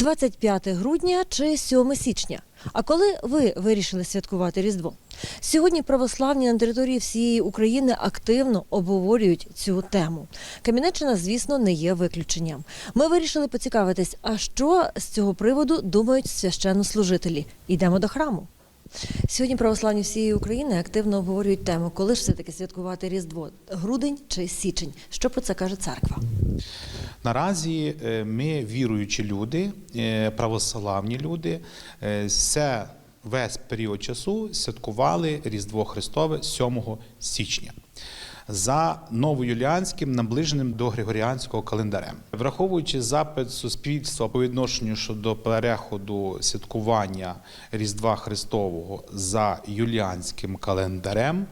25 грудня чи 7 січня. А коли ви вирішили святкувати Різдво? Сьогодні православні на території всієї України активно обговорюють цю тему. Кам'янеччина, звісно, не є виключенням. Ми вирішили поцікавитись, а що з цього приводу думають священнослужителі. Йдемо до храму. Сьогодні православні всієї України активно обговорюють тему, коли ж все-таки святкувати Різдво грудень чи січень. Що про це каже церква? Наразі е, ми віруючі люди, е, православні люди, е, все весь період часу святкували Різдво Христове 7 січня. За новоюліанським, наближеним до Григоріанського календарем, враховуючи запит суспільства по відношенню щодо переходу святкування Різдва Христового за юліанським календарем,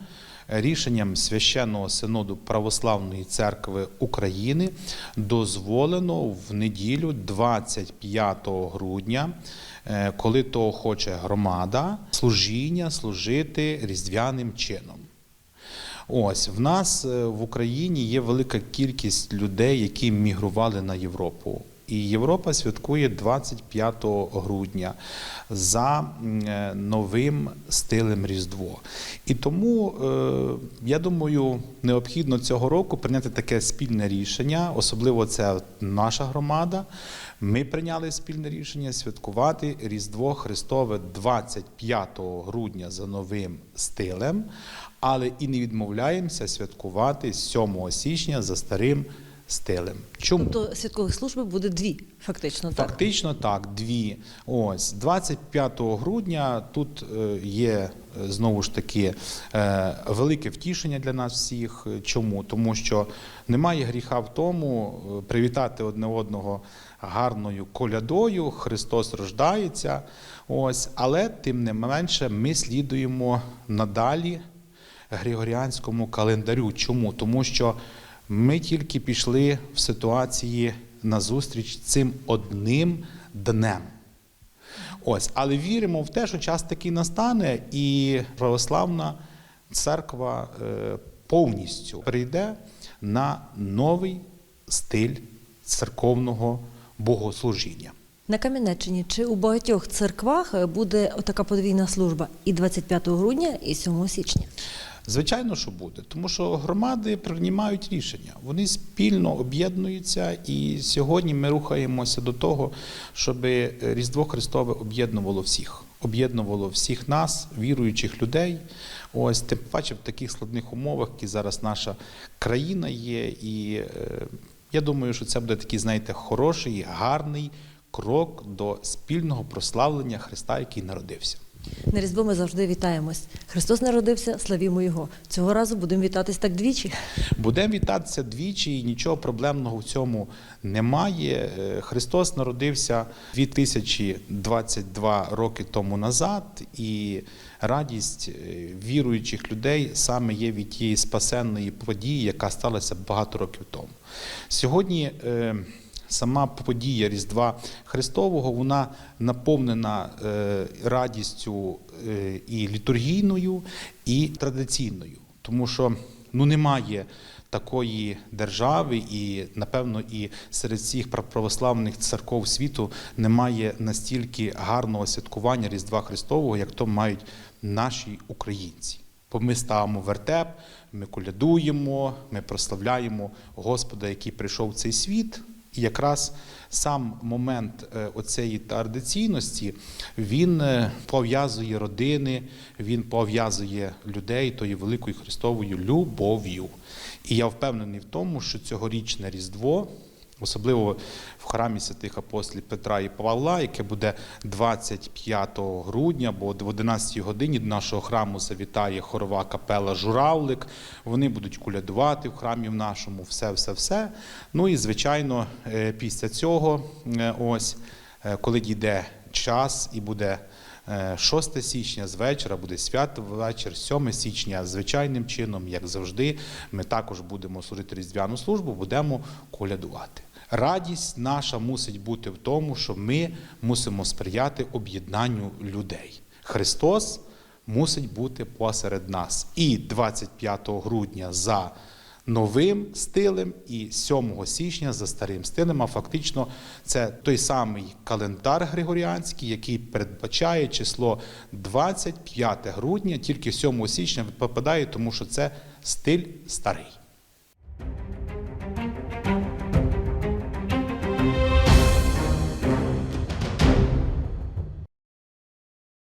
рішенням священного синоду Православної церкви України дозволено в неділю 25 грудня, е, коли того хоче громада, служіння служити різдвяним чином. Ось в нас е, в Україні є велика кількість людей, які мігрували на Європу. І Європа святкує 25 грудня за е, новим стилем Різдво. І тому е, я думаю, необхідно цього року прийняти таке спільне рішення, особливо це наша громада. Ми прийняли спільне рішення святкувати Різдво Христове 25 грудня за новим стилем, але і не відмовляємося святкувати 7 січня за старим стилем. Чому? Тобто святкових служб буде дві, фактично так. Фактично так, дві. Ось 25 грудня тут е, є е, знову ж таки е, велике втішення для нас всіх. Чому? Тому що немає гріха в тому привітати одне одного гарною колядою. Христос рождається. Ось, але тим не менше ми слідуємо надалі григоріанському календарю. Чому? Тому що ми тільки пішли в ситуації назустріч цим одним днем. Ось, але віримо в те, що час такий настане, і православна церква е, повністю прийде на новий стиль церковного богослужіння. На Кам'янеччині чи у багатьох церквах буде така подвійна служба і 25 грудня, і 7 січня. Звичайно, що буде, тому що громади приймають рішення. Вони спільно об'єднуються, і сьогодні ми рухаємося до того, щоб Різдво Христове об'єднувало всіх, об'єднувало всіх нас, віруючих людей. Ось тим паче в таких складних умовах, які зараз наша країна є. І е, я думаю, що це буде такий, знаєте, хороший, гарний крок до спільного прославлення Христа, який народився. На Різдво ми завжди вітаємось. Христос народився, славімо Його. Цього разу будемо вітатись так двічі. Будемо вітатися двічі, і нічого проблемного в цьому немає. Е, Христос народився 2022 роки тому назад, і радість е, віруючих людей саме є від тієї спасенної події, яка сталася багато років тому. Сьогодні. Сама подія Різдва Христового вона наповнена е, радістю е, і літургійною, і традиційною, тому що ну немає такої держави, і напевно і серед всіх пра- православних церков світу немає настільки гарного святкування Різдва Христового, як то мають наші українці. Бо ми ставимо вертеп, ми колядуємо, ми прославляємо Господа, який прийшов в цей світ. І якраз сам момент е, оцеї традиційності він е, пов'язує родини, він пов'язує людей тою великою Христовою любов'ю. І я впевнений в тому, що цьогорічне Різдво, особливо в храмі святих апостолів Петра і Павла, яке буде 25 грудня, бо в 11 годині до нашого храму завітає хорова капела Журавлик. Вони будуть колядувати в храмі в нашому, все, все, все. Ну і звичайно, е, після цього, е, ось е, коли дійде час і буде. е, 6 січня з вечора буде свято вечір, 7 січня звичайним чином, як завжди, ми також будемо служити різдвяну службу, будемо колядувати. Радість наша мусить бути в тому, що ми мусимо сприяти об'єднанню людей. Христос мусить бути посеред нас. І 25 грудня за новим стилем і 7 січня за старим стилем. А фактично це той самий календар Григоріанський, який передбачає число 25 грудня, тільки 7 січня попадає, тому що це стиль старий.